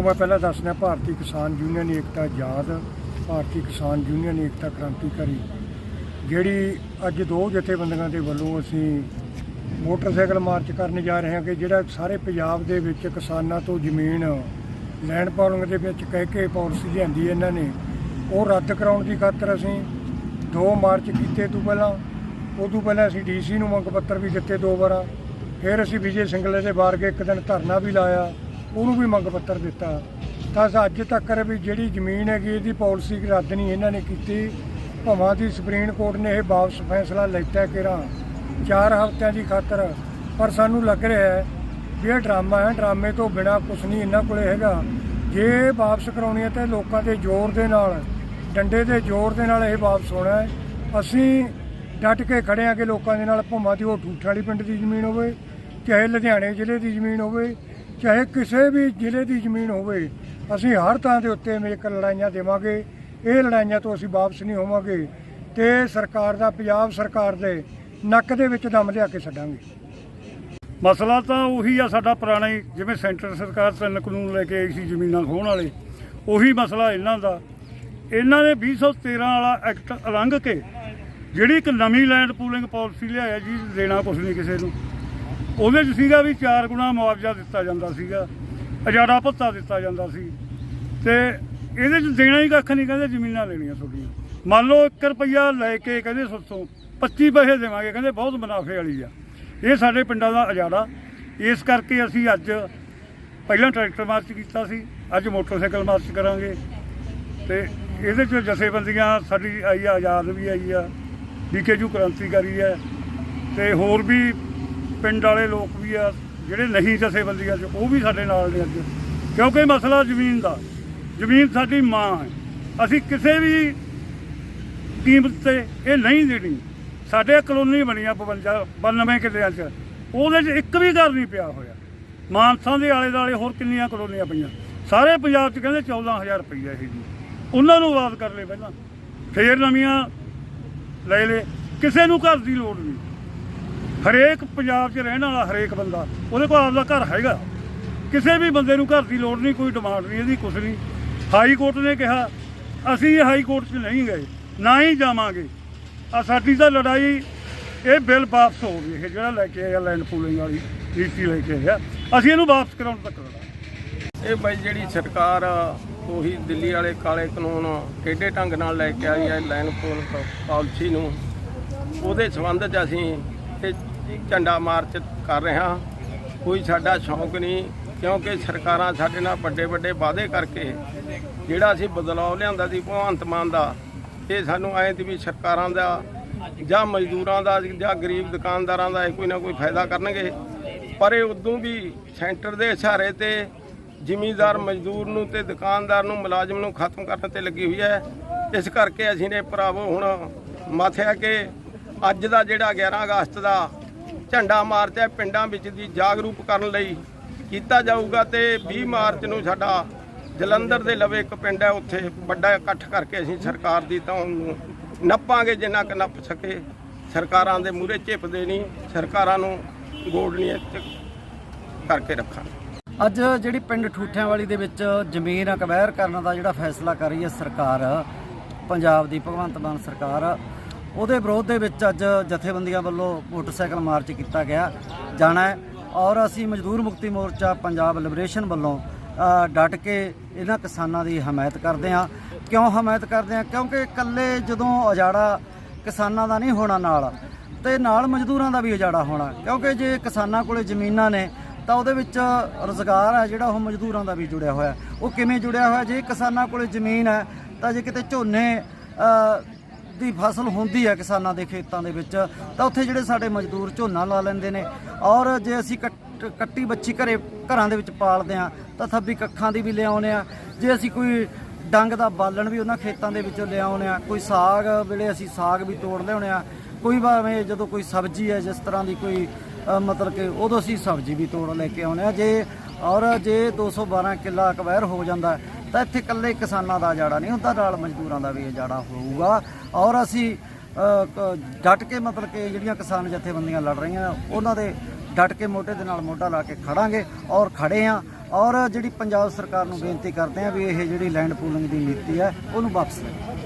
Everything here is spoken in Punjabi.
ਦੇਖੋ, ਮੈਂ ਪਹਿਲਾਂ ਦੱਸਣਾ ਭਾਰਤੀ ਕਿਸਾਨ ਯੂਨੀਅਨ ਏਕਤਾ ਆਜ਼ਾਦ ਭਾਰਤੀ ਕਿਸਾਨ ਯੂਨੀਅਨ ਏਕਤਾ ਕ੍ਰਾਂਤੀਕਾਰੀ, ਜਿਹੜੀ ਅੱਜ ਦੋ ਜਥੇਬੰਦੀਆਂ ਦੇ ਵੱਲੋਂ ਅਸੀਂ ਮੋਟਰਸਾਈਕਲ ਮਾਰਚ ਕਰਨ ਜਾ ਰਹੇ ਹਾਂ ਕਿ ਜਿਹੜਾ ਸਾਰੇ ਪੰਜਾਬ ਦੇ ਵਿੱਚ ਕਿਸਾਨਾਂ ਤੋਂ ਜ਼ਮੀਨ ਲੈਂਡ ਪੌਲਿੰਗ ਦੇ ਵਿੱਚ ਕਹਿ ਕੇ ਪਾਲਿਸੀ ਲਿਆਂਦੀ ਇਹਨਾਂ ਨੇ, ਉਹ ਰੱਦ ਕਰਾਉਣ ਦੀ ਖਾਤਰ ਅਸੀਂ ਦੋ ਮਾਰਚ ਕੀਤੇ ਤੋਂ ਪਹਿਲਾਂ, ਉਦੋਂ ਪਹਿਲਾਂ ਅਸੀਂ ਡੀਸੀ ਨੂੰ ਮੰਗ ਪੱਤਰ ਵੀ ਦਿੱਤੇ ਦੋ ਵਾਰਾਂ, ਫਿਰ ਅਸੀਂ ਵਿਜੇ ਸਿੰਗਲੇ ਦੇ ਬਾਹਰ ਇੱਕ ਦਿਨ ਧਰਨਾ ਵੀ ਲਾਇਆ ਉਹਨੂੰ ਵੀ ਮੰਗ ਪੱਤਰ ਦਿੱਤਾ। ਤਾਂ ਅੱਜ ਤੱਕ ਵੀ ਜਿਹੜੀ ਜ਼ਮੀਨ ਹੈਗੀ, ਇਹਦੀ ਪਾਲਿਸੀ ਰੱਦ ਨਹੀਂ ਇਹਨਾਂ ਨੇ ਕੀਤੀ। ਭਾਵਾਂ ਦੀ ਸੁਪਰੀਮ ਕੋਰਟ ਨੇ ਇਹ ਵਾਪਸ ਫੈਸਲਾ ਲੈਤਾ ਕਿਰਾਂ ਚਾਰ ਹਫ਼ਤਿਆਂ ਦੀ ਖਾਤਰ, ਪਰ ਸਾਨੂੰ ਲੱਗ ਰਿਹਾ ਹੈ ਵੀ ਇਹ ਡਰਾਮਾ ਹੈ। ਡਰਾਮੇ ਤੋਂ ਬਿਨਾ ਕੁਝ ਨਹੀਂ ਇਹਨਾਂ ਕੋਲੇ ਹੈਗਾ। ਜੇ ਇਹ ਵਾਪਸ ਕਰਾਉਣੀ ਹੈ ਤਾਂ ਲੋਕਾਂ ਦੇ ਜ਼ੋਰ ਦੇ ਨਾਲ, ਡੰਡੇ ਦੇ ਜ਼ੋਰ ਦੇ ਨਾਲ ਇਹ ਵਾਪਸ ਹੋਣਾ ਹੈ। ਅਸੀਂ ਡਟ ਕੇ ਖੜੇ ਆ ਕਿ ਲੋਕਾਂ ਦੇ ਨਾਲ ਭਾਵਾਂ ਦੀ ਉਹ ਠੂਠ ਵਾਲੀ ਪਿੰਡ ਦੀ ਜ਼ਮੀਨ ਹੋਵੇ, ਚਾਹੇ ਲੁਧਿਆਣੇ ਜ਼ਿਲ੍ਹੇ ਦੀ ਜ਼ਮੀਨ ਹੋਵੇ ਚਾਹੇ ਕਿਸੇ ਵੀ ਜ਼ਿਲ੍ਹੇ ਦੀ ਜ਼ਮੀਨ ਹੋਵੇ, ਅਸੀਂ ਹਰ ਥਾਂ ਦੇ ਉੱਤੇ ਮੇਕ ਲੜਾਈਆਂ ਦੇਵਾਂਗੇ। ਇਹ ਲੜਾਈਆਂ ਤੋਂ ਅਸੀਂ ਵਾਪਸ ਨਹੀਂ ਹੋਵਾਂਗੇ ਤੇ ਸਰਕਾਰ ਦਾ, ਪੰਜਾਬ ਸਰਕਾਰ ਦੇ ਨੱਕ ਦੇ ਵਿੱਚ ਦਮ ਲਿਆ ਕੇ ਛੱਡਾਂਗੇ। ਮਸਲਾ ਤਾਂ ਉਹੀ ਆ ਸਾਡਾ ਪੁਰਾਣਾ ਹੀ, ਜਿਵੇਂ ਸੈਂਟਰ ਸਰਕਾਰ ਤਿੰਨ ਕਾਨੂੰਨ ਲੈ ਕੇ ਆਈ ਸੀ ਜ਼ਮੀਨਾਂ ਖੋਹਣ ਵਾਲੇ, ਉਹੀ ਮਸਲਾ ਇਹਨਾਂ ਦਾ। ਇਹਨਾਂ ਨੇ 2013 ਵਾਲਾ ਐਕਟ ਰੰਗ ਕੇ, ਜਿਹੜੀ ਇੱਕ ਨਵੀਂ ਲੈਂਡ ਪੂਲਿੰਗ ਪਾਲਿਸੀ ਲਿਆਇਆ ਜੀ, ਦੇਣਾ ਕੁਛ ਨਹੀਂ ਕਿਸੇ ਨੂੰ। ਉਹਦੇ 'ਚ ਸੀਗਾ ਵੀ ਚਾਰ ਗੁਣਾ ਮੁਆਵਜ਼ਾ ਦਿੱਤਾ ਜਾਂਦਾ ਸੀਗਾ, ਅਜਾੜਾ ਭੱਤਾ ਦਿੱਤਾ ਜਾਂਦਾ ਸੀ। ਤੇ ਇਹਦੇ 'ਚ ਦੇਣਾ ਹੀ ਕੱਖ ਨਹੀਂ, ਕਹਿੰਦੇ ਜ਼ਮੀਨਾਂ ਲੈਣੀਆਂ ਤੁਹਾਡੀਆਂ। ਮੰਨ ਲਓ 1 ਰੁਪਈਆ ਲੈ ਕੇ ਕਹਿੰਦੇ ਸੱਤੋਂ 25 ਪੈਸੇ ਦੇਵਾਂਗੇ, ਕਹਿੰਦੇ ਬਹੁਤ ਮੁਨਾਫੇ ਵਾਲੀ ਆ। ਇਹ ਸਾਡੇ ਪਿੰਡਾਂ ਦਾ ਅਜਾੜਾ। ਇਸ ਕਰਕੇ ਅਸੀਂ ਅੱਜ ਪਹਿਲਾਂ ਟਰੈਕਟਰ ਮਾਰਚ ਕੀਤਾ ਸੀ, ਅੱਜ ਮੋਟਰਸਾਈਕਲ ਮਾਰਚ ਕਰਾਂਗੇ। ਤੇ ਇਹਦੇ ਚ ਜਥੇਬੰਦੀਆਂ, ਸਾਡੀ ਆਈ ਆ, ਆਜ਼ਾਦ ਵੀ ਆਈ ਆ ਬੀਕੇਯੂ ਕ੍ਰਾਂਤੀਕਾਰੀ ਹੈ ਤੇ ਹੋਰ ਵੀ ਪਿੰਡ ਵਾਲੇ ਲੋਕ ਵੀ ਆ, ਜਿਹੜੇ ਨਹੀਂ ਜਥੇਬੰਦੀਆਂ ਚ, ਉਹ ਵੀ ਸਾਡੇ ਨਾਲ ਨੇ ਅੱਜ। ਕਿਉਂਕਿ ਮਸਲਾ ਜ਼ਮੀਨ ਦਾ। ਜ਼ਮੀਨ ਸਾਡੀ ਮਾਂ ਹੈ। ਅਸੀਂ ਕਿਸੇ ਵੀ ਕੀਮਤ ਤੇ ਇਹ ਨਹੀਂ ਦੇਣੀ। ਸਾਡੇ ਕਲੋਨੀ ਬਣੀ ਆ 52 92 ਕਿੱਲਿਆਂ 'ਚ। ਉਹਦੇ 'ਚ ਇੱਕ ਵੀ ਘਰ ਨਹੀਂ ਪਿਆ ਹੋਇਆ। ਮਾਨਸਾ ਦੇ ਆਲੇ ਦੁਆਲੇ ਹੋਰ ਕਿੰਨੀਆਂ ਕਲੋਨੀਆਂ ਪਈਆਂ? ਸਾਰੇ ਪੰਜਾਬ 'ਚ ਕਹਿੰਦੇ 14000 ਰੁਪਈਆ ਇਹ ਜੀ। ਉਹਨਾਂ ਨੂੰ ਆਵਾਜ਼ ਕਰ ਲੈ ਪਹਿਲਾਂ। ਫੇਰ ਨਵੀਆਂ ਲੈ ਲੈ। ਕਿਸੇ ਨੂੰ ਘਰ ਦੀ ਲੋੜ ਨਹੀਂ। ਹਰੇਕ ਪੰਜਾਬ 'ਚ ਰਹਿਣ ਵਾਲਾ ਹਰੇਕ ਬੰਦਾ ਉਹਦੇ ਕੋਲ ਆਪਦਾ ਘਰ ਹੈਗਾ। ਕਿਸੇ ਵੀ ਬੰਦੇ ਨੂੰ ਘਰ ਦੀ ਲੋੜ ਨਹੀਂ ਕੋਈ ਡਿਮਾਂਡ ਨਹੀਂ ਇਹਦੀ ਕੁਛ ਨਹੀਂ। ਹਾਈ ਕੋਰਟ ਨੇ ਕਿਹਾ ਅਸੀਂ ਹਾਈ ਕੋਰਟ 'ਚ ਨਹੀਂ ਗਏ ਨਾ ਹੀ ਜਾਵਾਂਗੇ। ਆ ਸਾਡੀ ਤਾਂ ਲੜਾਈ ਇਹ ਬਿੱਲ ਵਾਪਸ ਹੋ ਗਈ ਇਹ ਜਿਹੜਾ ਲੈ ਕੇ ਆਇਆ ਲੈਂਡ ਪੂਲਿੰਗ ਵਾਲੀ ਨੀਤੀ ਲੈ ਕੇ ਆਇਆ। ਅਸੀਂ ਇਹਨੂੰ ਵਾਪਸ ਕਰਾਉਣ ਤੱਕ ਲੜਾਂਗੇ। ਇਹ ਬਾਈ ਜਿਹੜੀ ਸਰਕਾਰ ਆ, ਉਹੀ ਦਿੱਲੀ ਵਾਲੇ ਕਾਲੇ ਕਾਨੂੰਨ ਕਿਹੜੇ ਢੰਗ ਨਾਲ ਲੈ ਕੇ ਆਈ ਹੈ ਲਾਈਨ ਪੋਲ ਪਾਲਿਸੀ ਨੂੰ ਉਹਦੇ ਸੰਬੰਧ 'ਚ ਅਸੀਂ ਇਹ ਝੰਡਾ ਮਾਰਚ ਕਰ ਰਿਹਾ ਕੋਈ ਸਾਡਾ ਸ਼ੌਂਕ ਨਹੀਂ, ਕਿਉਂਕਿ ਸਰਕਾਰਾਂ ਸਾਡੇ ਨਾਲ ਵੱਡੇ ਵੱਡੇ ਵਾਅਦੇ ਕਰਕੇ ਜਿਹੜਾ ਅਸੀਂ ਬਦਲਾਅ ਲਿਆਂਦਾ ਸੀ, ਭਗਵੰਤ ਮਾਨ ਦਾ, ਇਹ ਸਾਨੂੰ ਐਂ ਤੇ ਵੀ ਸਰਕਾਰਾਂ ਦਾ ਜਾਂ ਮਜ਼ਦੂਰਾਂ ਦਾ ਜਾਂ ਗਰੀਬ ਦੁਕਾਨਦਾਰਾਂ ਦਾ ਇਹ ਕੋਈ ਨਾ ਕੋਈ ਫਾਇਦਾ ਕਰਨਗੇ। ਪਰ ਇਹ ਉਦੋਂ ਵੀ ਸੈਂਟਰ ਦੇ ਇਸ਼ਾਰੇ ਤੇ ਜ਼ਿਮੀਂਦਾਰ ਮਜ਼ਦੂਰ ਨੂੰ ਤੇ ਦੁਕਾਨਦਾਰ ਨੂੰ ਮੁਲਾਜ਼ਮ ਨੂੰ ਖਤਮ ਕਰਨ ਤੇ ਲੱਗੀ ਹੋਈ ਹੈ। ਇਸ ਕਰਕੇ ਅਸੀਂ ਨੇ ਭਰਾਵੋ, ਹੁਣ ਮਾਥਿਆ ਕਿ ਅੱਜ ਦਾ ਜਿਹੜਾ 11 ਅਗਸਤ ਦਾ ਝੰਡਾ ਮਾਰਚ ਹੈ ਪਿੰਡਾਂ ਵਿੱਚ ਦੀ ਜਾਗਰੂਕ ਕਰਨ ਲਈ ਕੀਤਾ ਜਾਊਗਾ ਤੇ 20 ਮਾਰਚ ਨੂੰ ਸਾਡਾ ਜਲੰਧਰ ਦੇ ਲਵੇ ਇੱਕ ਪਿੰਡ ਹੈ, ਉੱਥੇ ਵੱਡਾ ਇਕੱਠ ਕਰਕੇ ਅਸੀਂ ਸਰਕਾਰ ਦੀ ਤਾਂ ਨੂੰ ਨੱਪਾਂਗੇ ਜਿੰਨਾ ਕੁ ਨੱਪ ਸਕੇ। ਸਰਕਾਰਾਂ ਦੇ ਮੂਹਰੇ ਝਿਪਦੇ ਨਹੀਂ ਸਰਕਾਰਾਂ ਨੂੰ ਗੋਡਣੀਆਂ ਚ ਕਰਕੇ ਰੱਖਾਂਗੇ। ਅੱਜ ਜਿਹੜੀ ਪਿੰਡ ਠੂਠਿਆਂ ਵਾਲੀ ਦੇ ਵਿੱਚ ਜ਼ਮੀਨ ਅਕਵਾਇਰ ਕਰਨ ਦਾ ਜਿਹੜਾ ਫੈਸਲਾ ਕਰ ਰਹੀ ਹੈ ਸਰਕਾਰ, ਪੰਜਾਬ ਦੀ ਭਗਵੰਤ ਮਾਨ ਸਰਕਾਰ ਉਹਦੇ ਵਿਰੋਧ ਦੇ ਵਿੱਚ ਅੱਜ ਜਥੇਬੰਦੀਆਂ ਵੱਲੋਂ ਮੋਟਰਸਾਈਕਲ ਮਾਰਚ ਕੀਤਾ ਗਿਆ ਜਾਣਾ ਹੈ। ਔਰ ਅਸੀਂ ਮਜ਼ਦੂਰ ਮੁਕਤੀ ਮੋਰਚਾ ਪੰਜਾਬ ਲਿਬਰੇਸ਼ਨ ਵੱਲੋਂ ਅ, ਡਟ ਕੇ ਇਹਨਾਂ ਕਿਸਾਨਾਂ ਦੀ ਹਮਾਇਤ ਕਰਦੇ ਹਾਂ। ਕਿਉਂ ਹਮਾਇਤ ਕਰਦੇ ਹਾਂ? ਕਿਉਂਕਿ ਇਕੱਲੇ ਜਦੋਂ ਉਜਾੜਾ ਕਿਸਾਨਾਂ ਦਾ ਨਹੀਂ ਹੋਣਾ ਨਾਲ ਤੇ ਨਾਲ ਮਜ਼ਦੂਰਾਂ ਦਾ ਵੀ ਉਜਾੜਾ ਹੋਣਾ। ਕਿਉਂਕਿ ਜੇ ਕਿਸਾਨਾਂ ਕੋਲੇ ਜ਼ਮੀਨਾਂ ਨੇ ਤਾਂ ਉਹਦੇ ਵਿੱਚ ਰੋਜ਼ਗਾਰ ਹੈ ਜਿਹੜਾ ਉਹ ਮਜ਼ਦੂਰਾਂ ਦਾ ਵੀ ਜੁੜਿਆ ਹੋਇਆ। ਉਹ ਕਿਵੇਂ ਜੁੜਿਆ ਹੋਇਆ? ਜੇ ਕਿਸਾਨਾਂ ਕੋਲੇ ਜ਼ਮੀਨ ਹੈ ਤਾਂ ਜੇ ਕਿਤੇ ਝੋਨੇ ਦੀ ਫਸਲ ਹੁੰਦੀ ਹੈ ਕਿਸਾਨਾਂ ਦੇ ਖੇਤਾਂ ਦੇ ਵਿੱਚ, ਤਾਂ ਉੱਥੇ ਜਿਹੜੇ ਸਾਡੇ ਮਜ਼ਦੂਰ ਝੋਨਾ ਲਾ ਲੈਂਦੇ ਨੇ। ਔਰ ਜੇ ਅਸੀਂ ਕੱਟ- ਕੱਟੀ ਬੱਚੀ ਘਰੇ, ਘਰਾਂ ਦੇ ਵਿੱਚ ਪਾਲਦੇ ਆ ਤਾਂ ਥੱਬੀ ਕੱਖਾਂ ਦੀ ਵੀ ਲਿਆਉਂਦੇ ਆ ਜੇ ਅਸੀਂ ਕੋਈ ਡੰਗ ਦਾ ਬਾਲਣ ਵੀ ਉਹਨਾਂ ਖੇਤਾਂ ਦੇ ਵਿੱਚੋਂ ਲਿਆਉਂਦੇ ਆ ਕੋਈ ਸਾਗ ਵੇਲੇ ਅਸੀਂ ਸਾਗ ਵੀ ਤੋੜ ਲਿਆਉਂਦੇ ਆ ਕੋਈ ਭਾਵੇਂ ਜਦੋਂ ਕੋਈ ਸਬਜ਼ੀ ਹੈ, ਜਿਸ ਤਰ੍ਹਾਂ ਦੀ ਕੋਈ ਮਤਲਬ ਕਿ ਉਦੋਂ ਅਸੀਂ ਸਬਜ਼ੀ ਵੀ ਤੋੜ ਲੈ ਕੇ ਆਉਂਦੇ ਆ ਜੇ, ਔਰ ਜੇ 212 ਕਿੱਲਾ ਕਵੈਰ ਹੋ ਜਾਂਦਾ ਤਾਂ ਇੱਥੇ ਇਕੱਲੇ ਕਿਸਾਨਾਂ ਦਾ ਜਾੜਾ ਨਹੀਂ ਹੁੰਦਾ, ਨਾਲ ਮਜ਼ਦੂਰਾਂ ਦਾ ਵੀ ਜਾੜਾ ਹੋਊਗਾ। ਔਰ ਅਸੀਂ ਕ- ਡਟ ਕੇ ਮਤਲਬ ਕਿ ਜਿਹੜੀਆਂ ਕਿਸਾਨ ਜਥੇਬੰਦੀਆਂ ਲੜ ਰਹੀਆਂ, ਉਹਨਾਂ ਦੇ ਡਟ ਕੇ ਮੋਢੇ ਦੇ ਨਾਲ ਮੋਢਾ ਲਾ ਕੇ ਖੜਾਂਗੇ ਔਰ ਖੜੇ ਆ। ਔਰ ਜਿਹੜੀ ਪੰਜਾਬ ਸਰਕਾਰ ਨੂੰ ਬੇਨਤੀ ਕਰਦੇ ਆ ਵੀ ਇਹ ਜਿਹੜੀ ਲੈਂਡ ਪੂਲਿੰਗ ਦੀ ਨੀਤੀ ਹੈ, ਉਹਨੂੰ ਵਾਪਸ ਲਵੇ